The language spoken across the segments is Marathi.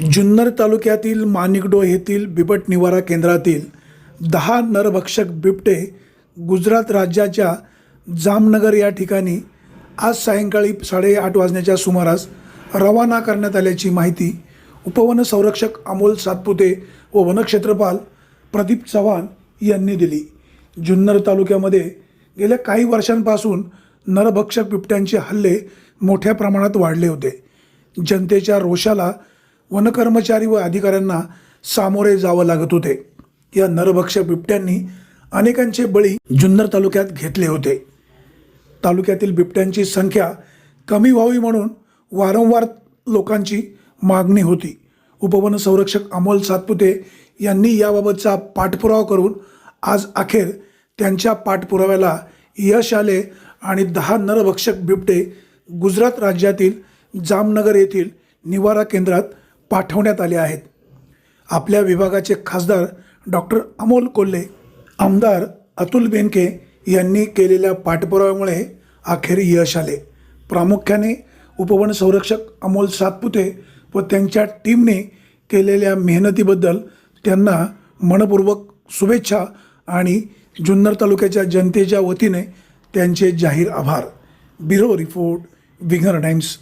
जुन्नर तालुक्यातील माणिकडो येथील बिबट निवारा केंद्रातील दहा नरभक्षक बिबटे गुजरात राज्याच्या जामनगर या ठिकाणी आज सायंकाळी साडेआठ वाजण्याच्या सुमारास रवाना करण्यात आल्याची माहिती उपवन संरक्षक अमोल सातपुते व वनक्षेत्रपाल प्रदीप चव्हाण यांनी दिली. जुन्नर तालुक्यामध्ये गेल्या काही वर्षांपासून नरभक्षक बिबट्यांचे हल्ले मोठ्या प्रमाणात वाढले होते. जनतेच्या रोषाला वनकर्मचारी व अधिकाऱ्यांना सामोरे जावं लागत होते. या नरभक्षक बिबट्यांनी अनेकांचे बळी जुन्नर तालुक्यात घेतले होते. तालुक्यातील बिबट्यांची संख्या कमी व्हावी म्हणून वारंवार लोकांची मागणी होती. उपवन संरक्षक अमोल सातपुते यांनी याबाबतचा पाठपुरावा करून आज अखेर त्यांच्या पाठपुराव्याला यश आले आणि दहा नरभक्षक बिबटे गुजरात राज्यातील जामनगर येथील निवारा केंद्रात पाठवण्यात आले आहेत. आपल्या विभागाचे खासदार डॉक्टर अमोल कोल्हे आमदार अतुल बेनके यांनी केलेल्या पाठपुराव्यामुळे अखेर यश आले. प्रामुख्याने उपवन संरक्षक अमोल सातपुते व त्यांच्या टीमने केलेल्या मेहनतीबद्दल त्यांना मनपूर्वक शुभेच्छा आणि जुन्नर तालुक्याच्या जनतेच्या वतीने त्यांचे जाहीर आभार. Bureau report Winger Times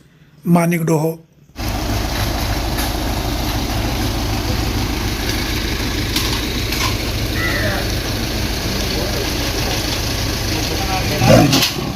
Ayan.